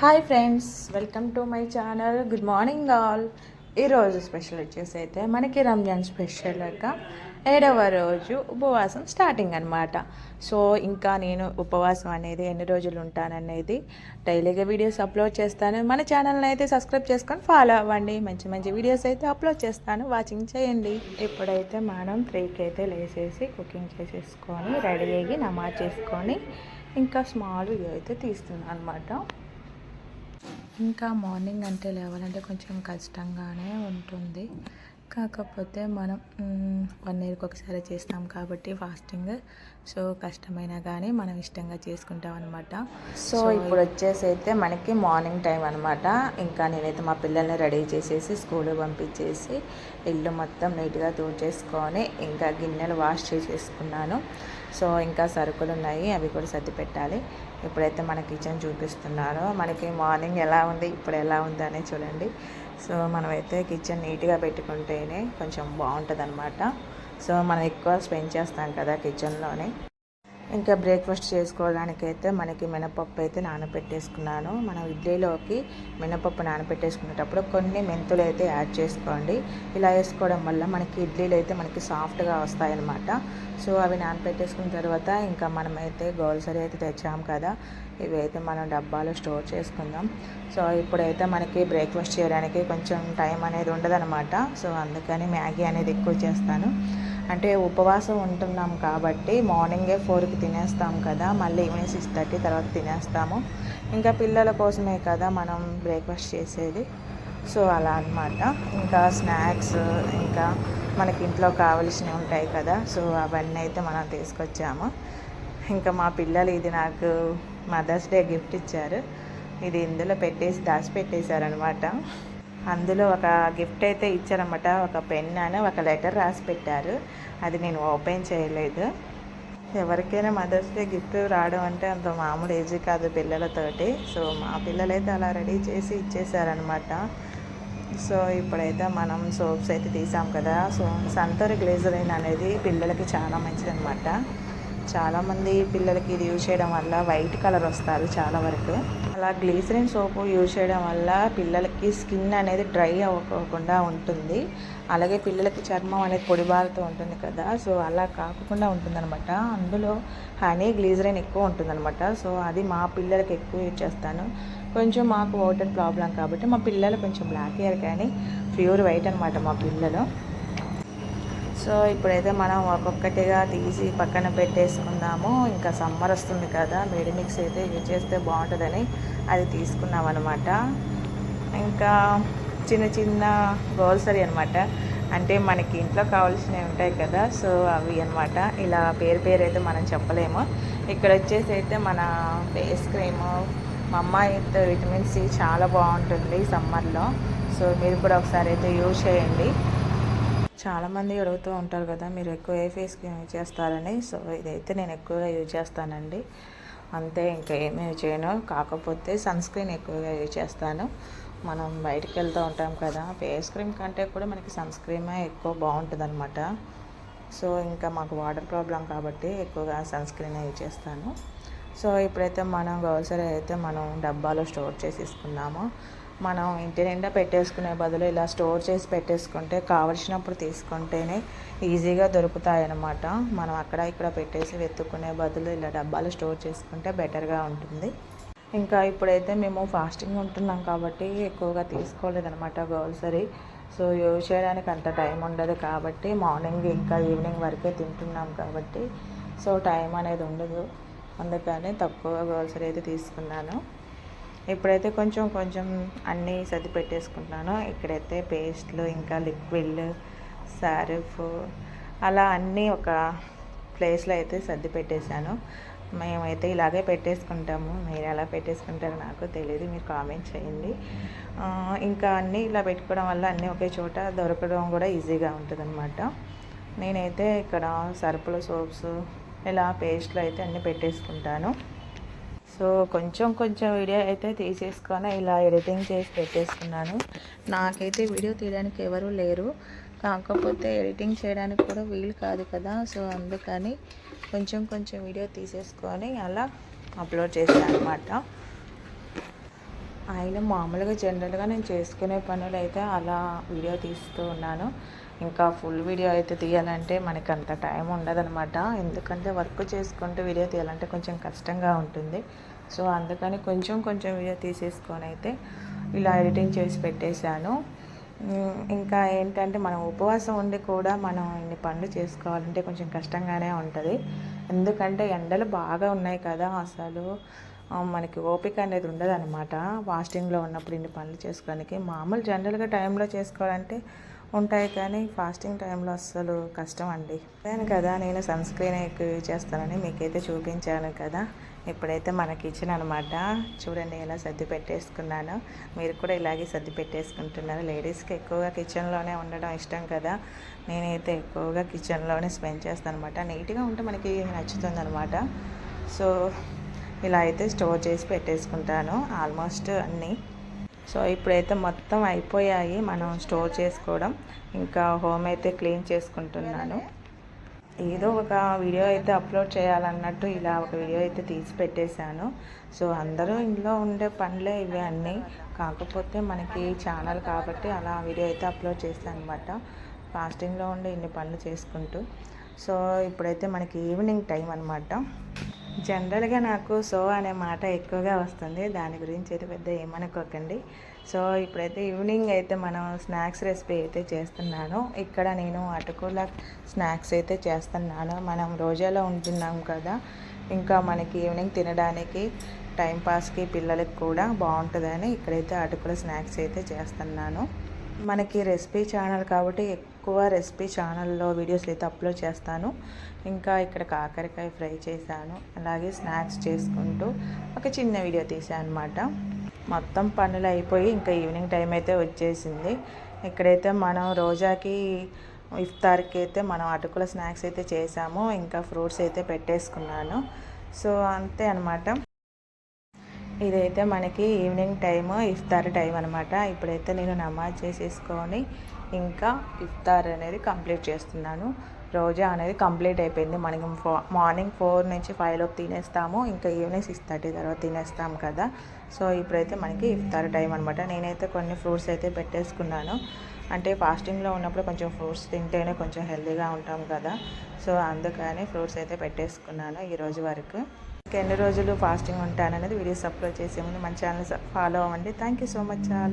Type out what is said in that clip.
Hi friends welcome to my channel good morning all ఈరోజు special వచ్చేసి అయితే మనకి రంజాన్ స్పెషల్గా ఏడవ రోజు ఉపవాసం స్టార్టింగ్ అనమాట సో ఇంకా నేను ఉపవాసం అనేది ఎన్ని రోజులు ఉంటాననేది డైలీగా వీడియోస్ అప్లోడ్ చేస్తాను. మన ఛానల్ని అయితే సబ్స్క్రైబ్ చేసుకొని ఫాలో అవ్వండి. మంచి మంచి వీడియోస్ అయితే అప్లోడ్ చేస్తాను. వాచింగ్ చేయండి. ఇప్పుడైతే మనం త్రీకి అయితే లేసేసి కుకింగ్ చేసేసుకొని రెడీ అయ్యి నమాజ్ చేసుకొని ఇంకా స్మాల్ వీడియో అయితే తీస్తున్నాను అనమాట ఇంకా మార్నింగ్ అంటే లేవాలంటే కొంచెం కష్టంగానే ఉంటుంది. కాకపోతే మనం వన్ ఇయర్కి ఒకసారి చేస్తాం కాబట్టి ఫాస్టింగ్. సో కష్టమైనా కానీ మనం ఇష్టంగా చేసుకుంటాం అనమాట సో ఇప్పుడు వచ్చేసి అయితే మనకి మార్నింగ్ టైం అనమాట ఇంకా నేనైతే మా పిల్లల్ని రెడీ చేసేసి స్కూల్ పంపించేసి ఇల్లు మొత్తం నీట్గా తూడ్చేసుకొని ఇంకా గిన్నెలు వాష్ చేసేసుకున్నాను. సో ఇంకా సరుకులు ఉన్నాయి అవి కూడా సర్ది పెట్టాలి. ఇప్పుడైతే మన కిచెన్ చూపిస్తున్నారో మనకి మార్నింగ్ ఎలా ఉంది ఇప్పుడు ఎలా ఉంది అనేది చూడండి. సో మనమైతే కిచెన్ నీట్గా పెట్టుకుంటేనే కొంచెం బాగుంటుంది అనమాట సో మనం ఎక్కువ స్పెండ్ చేస్తాం కదా కిచెన్లోనే. ఇంకా బ్రేక్ఫాస్ట్ చేసుకోవడానికి అయితే మనకి మినపప్పు అయితే నానబెట్టేసుకున్నాను మనం ఇడ్లీలోకి మినపప్పు నానబెట్టేసుకునేటప్పుడు కొన్ని మెంతులు అయితే యాడ్ చేసుకోండి. ఇలా వేసుకోవడం వల్ల మనకి ఇడ్లీలు అయితే మనకి సాఫ్ట్గా వస్తాయన్నమాట. సో అవి నానబెట్టేసుకున్న తర్వాత ఇంకా మనమైతే గోల్సరి అయితే తెచ్చాము కదా ఇవి అయితే మనం డబ్బాలో స్టోర్ చేసుకుందాం. సో ఇప్పుడైతే మనకి బ్రేక్ఫాస్ట్ చేయడానికి కొంచెం టైం అనేది ఉండదన్నమాట. సో అందుకని మ్యాగీ అనేది ఎక్కువ చేస్తాను. అంటే ఉపవాసం ఉంటున్నాం కాబట్టి మార్నింగే ఫోర్కి తినేస్తాం కదా మళ్ళీ ఈవినింగ్ సిక్స్ థర్టీ తర్వాత తినేస్తాము. ఇంకా పిల్లల కోసమే కదా మనం బ్రేక్ఫాస్ట్ చేసేది. సో అలా అన్నమాట. ఇంకా స్నాక్స్ ఇంకా మనకి ఇంట్లో కావలసినవి ఉంటాయి కదా సో అవన్నీ అయితే మనం తీసుకొచ్చాము. ఇంకా మా పిల్లలు ఇది నాకు మదర్స్ డే గిఫ్ట్ ఇచ్చారు. ఇది ఇందులో పెట్టేసి దాచిపెట్టేశారనమాట అందులో ఒక గిఫ్ట్ అయితే ఇచ్చారన్నమాట. ఒక పెన్ అని ఒక లెటర్ రాసి పెట్టారు. అది నేను ఓపెన్ చేయలేదు. ఎవరికైనా మదర్స్ డే గిఫ్ట్ రావడం అంటే అంత మామూలు ఏజీ కాదు పిల్లలతోటి. సో మా పిల్లలైతే అలా రెడీ చేసి ఇచ్చేసారనమాట సో ఇప్పుడైతే మనం సోప్స్ అయితే తీసాం కదా. సో సంతూర్ గ్లేజరైన్ అనేది పిల్లలకి చాలా మంచిది అనమాట చాలామంది పిల్లలకి ఇది యూజ్ చేయడం వల్ల వైట్ కలర్ వస్తారు చాలా వరకు. అలా గ్లీసరిన్ సోప్ యూజ్ చేయడం వల్ల పిల్లలకి స్కిన్ అనేది డ్రై అవ్వకుండా ఉంటుంది. అలాగే పిల్లలకి చర్మం అనేది పొడిబారుతూ ఉంటుంది కదా సో అలా కాకుండా ఉంటుందన్నమాట. అందులో హనీ గ్లీజరైన్ ఎక్కువ ఉంటుందన్నమాట. సో అది మా పిల్లలకి ఎక్కువ యూజ్ చేస్తాను. కొంచెం మాకు వాటర్ ప్రాబ్లం కాబట్టి మా పిల్లలు కొంచెం బ్లాక్ హెయిర్ కానీ ప్యూర్ వైట్ అనమాట మా పిల్లలు. సో ఇప్పుడైతే మనం ఒక్కొక్కటిగా తీసి పక్కన పెట్టేసుకున్నాము ఇంకా సమ్మర్ వస్తుంది కదా వేడి మిక్స్ అయితే యూజ్ చేస్తే బాగుంటుందని అది తీసుకున్నాం అనమాట ఇంకా చిన్న చిన్న గ్రోసరీ అనమాట అంటే మనకి ఇంట్లో కావాల్సినవి ఉంటాయి కదా సో అవి అనమాట ఇలా పేరు పేరు అయితే మనం చెప్పలేము. ఇక్కడ వచ్చేసి అయితే మన ఫేస్ క్రీమ్ మా అమ్మాయి అయితే విటమిన్ సి చాలా బాగుంటుంది సమ్మర్లో. సో మీరు కూడా ఒకసారి అయితే యూజ్ చేయండి. చాలామంది అడుగుతూ ఉంటారు కదా మీరు ఎక్కువ ఏ ఫేస్ క్రీమ్ యూజ్ చేస్తారని. సో ఇదైతే నేను ఎక్కువగా యూజ్ చేస్తానండి. అంతే ఇంకా ఏమీ యూజ్ చేయను. కాకపోతే సన్ స్క్రీన్ ఎక్కువగా యూజ్ చేస్తాను. మనం బయటికి వెళ్తూ ఉంటాం కదా ఫేస్ క్రీమ్ కంటే కూడా మనకి సన్ స్క్రీమే ఎక్కువ బాగుంటుంది అనమాట సో ఇంకా మాకు వాటర్ ప్రాబ్లం కాబట్టి ఎక్కువగా సన్ స్క్రీన్ యూజ్ చేస్తాను. సో ఇప్పుడైతే మనం గ్రోసరీ అయితే మనం డబ్బాలో స్టోర్ చేసేసుకున్నాము. మనం ఇంటి నిండా పెట్టేసుకునే బదులు ఇలా స్టోర్ చేసి పెట్టేసుకుంటే కావలసినప్పుడు తీసుకుంటేనే ఈజీగా దొరుకుతాయి అన్నమాట మనం అక్కడ ఇక్కడ పెట్టేసి వెతుక్కునే బదులు ఇలా డబ్బాలు స్టోర్ చేసుకుంటే బెటర్గా ఉంటుంది. ఇంకా ఇప్పుడైతే మేము ఫాస్టింగ్ ఉంటున్నాం కాబట్టి ఎక్కువగా తీసుకోలేదనమాట గ్రోసరీ. సో యూజ్ చేయడానికి అంత టైం ఉండదు కాబట్టి మార్నింగ్ ఇంకా ఈవినింగ్ వరకే తింటున్నాం కాబట్టి సో టైం అనేది ఉండదు. అందుకని తక్కువ గ్రోసరీ అయితే తీసుకున్నాను. ఇప్పుడైతే కొంచెం కొంచెం అన్నీ సర్ది పెట్టేసుకుంటున్నాను ఇక్కడైతే పేస్ట్లు ఇంకా లిక్విడ్ సర్ఫ్ అలా అన్నీ ఒక ప్లేస్లో అయితే సర్ది పెట్టేశాను మేమైతే ఇలాగే పెట్టేసుకుంటాము. మీరు ఎలా పెట్టేసుకుంటారో నాకు తెలియదు మీరు కామెంట్ చేయండి. ఇంకా అన్నీ ఇలా పెట్టుకోవడం వల్ల అన్నీ ఒకే చోట దొరకడం కూడా ఈజీగా ఉంటుంది నేనైతే ఇక్కడ సరుపుల సోప్స్ ఇలా పేస్ట్లు అయితే అన్నీ పెట్టేసుకుంటాను. సో కొంచెం కొంచెం వీడియో అయితే తీసేసుకొని ఇలా ఎడిటింగ్ చేసి పెట్టేసుకున్నాను. నాకైతే వీడియో తీయడానికి ఎవరు లేరు. కాకపోతే ఎడిటింగ్ చేయడానికి కూడా వీలు కాదు కదా. సో అందుకని కొంచెం కొంచెం వీడియో తీసేసుకొని అలా అప్లోడ్ చేశాను అనమాట ఆయన మామూలుగా జనరల్గా నేను చేసుకునే పనులు అయితే అలా వీడియో తీస్తూ ఉన్నాను. ఇంకా ఫుల్ వీడియో అయితే తీయాలంటే మనకి అంత టైం ఉండదనమాట ఎందుకంటే వర్క్ చేసుకుంటూ వీడియో తీయాలంటే కొంచెం కష్టంగా ఉంటుంది. సో అందుకని కొంచెం కొంచెం వీడియో తీసేసుకొని అయితే ఇలా ఎడిటింగ్ చేసి పెట్టేశాను. ఇంకా ఏంటంటే మనం ఉపవాసం ఉండి కూడా మనం ఇన్ని పనులు చేసుకోవాలంటే కొంచెం కష్టంగానే ఉంటుంది. ఎందుకంటే ఎండలు బాగా ఉన్నాయి కదా అసలు. మనకి ఓపిక అనేది ఉండదు అనమాట ఫాస్టింగ్లో ఉన్నప్పుడు ఇన్ని పనులు చేసుకోవడానికి. మామూలు జనరల్గా టైంలో చేసుకోవాలంటే ఉంటాయి కానీ ఫాస్టింగ్ టైంలో అస్సలు కష్టం అండి నేను కదా నేను సన్ స్క్రీన్ ఎక్కువ యూజ్ చేస్తానని మీకైతే చూపించాను కదా. ఇప్పుడైతే మన కిచెన్ అనమాట చూడండి ఎలా సర్ది పెట్టేసుకున్నాను. మీరు కూడా ఇలాగే సర్ది పెట్టేసుకుంటున్నారు. లేడీస్కి ఎక్కువగా కిచెన్లోనే ఉండడం ఇష్టం కదా. నేనైతే ఎక్కువగా కిచెన్లోనే స్పెండ్ చేస్తాను అనమాట నీట్గా ఉంటే మనకి నచ్చుతుంది అనమాట సో ఇలా అయితే స్టోర్ చేసి పెట్టేసుకుంటాను. ఆల్మోస్ట్ అన్నీ సో ఇప్పుడైతే మొత్తం అయిపోయాయి మనం స్టోర్ చేసుకోవడం. ఇంకా హోమ్ అయితే క్లీన్ చేసుకుంటున్నాను. ఏదో ఒక వీడియో అయితే అప్లోడ్ చేయాలన్నట్టు ఇలా ఒక వీడియో అయితే తీసి పెట్టేశాను. సో అందరూ ఇంట్లో ఉండే పనులే ఇవి అన్నీ. కాకపోతే మనకి ఛానల్ కాబట్టి అలా వీడియో అయితే అప్లోడ్ చేశాను అనమాట ఫాస్టింగ్లో ఉండి ఇన్ని పనులు చేసుకుంటూ. సో ఇప్పుడైతే మనకి ఈవినింగ్ టైం అనమాట జనరల్గా నాకు సో అనే మాట ఎక్కువగా వస్తుంది. దాని గురించి అయితే పెద్ద ఏమనుకోకండి. సో ఇప్పుడైతే ఈవినింగ్ అయితే మనం స్నాక్స్ రెసిపీ అయితే చేస్తున్నాను. ఇక్కడ నేను అటుకుల స్నాక్స్ అయితే చేస్తున్నాను. మనం రోజాలో ఉంటున్నాం కదా ఇంకా మనకి ఈవినింగ్ తినడానికి టైంపాస్కి పిల్లలకి కూడా బాగుంటుందని ఇక్కడైతే అటుకుల స్నాక్స్ అయితే చేస్తున్నాను. మనకి రెసిపీ ఛానల్ కాబట్టి ఎక్కువ రెసిపీ ఛానల్లో వీడియోస్ అయితే అప్లోడ్ చేస్తాను. ఇంకా ఇక్కడ కాకరకాయ ఫ్రై చేశాను. అలాగే స్నాక్స్ చేసుకుంటూ ఒక చిన్న వీడియో తీసాను అనమాట మొత్తం పనులు అయిపోయి ఇంకా ఈవినింగ్ టైం అయితే వచ్చేసింది. ఇక్కడైతే మనం రోజాకి ఇఫ్తార్కి అయితే మనం అటుకుల స్నాక్స్ అయితే చేసాము ఇంకా ఫ్రూట్స్ అయితే పెట్టేసుకున్నాను. సో అంతే అనమాట ఇదైతే మనకి ఈవినింగ్ టైము ఇఫ్తార్ టైం అనమాట ఇప్పుడైతే నేను నమాజ్ చేసేసుకొని ఇంకా ఇఫ్తార్ అనేది కంప్లీట్ చేస్తున్నాను. రోజా అనేది కంప్లీట్ అయిపోయింది. మనకి ఫో- మార్నింగ్ ఫోర్ నుంచి ఫైవ్ లోపు తినేస్తాము. ఇంకా ఈవినింగ్ సిక్స్ థర్టీ తర్వాత తినేస్తాం కదా. సో ఇప్పుడైతే మనకి ఇఫ్తార్ టైం అనమాట నేనైతే కొన్ని ఫ్రూట్స్ అయితే పెట్టేసుకున్నాను. అంటే ఫాస్టింగ్లో ఉన్నప్పుడు కొంచెం ఫ్రూట్స్ తింటేనే కొంచెం హెల్తీగా ఉంటాం కదా. సో అందుకని ఫ్రూట్స్ అయితే పెట్టేసుకున్నాను ఈరోజు వరకు. ఎన్ని రోజులు ఫాస్టింగ్ ఉంటాననేది వీడియోస్ అప్లోడ్ చేసే ముందు మన ఛానల్ ఫాలో అవ్వండి. Thank you so much all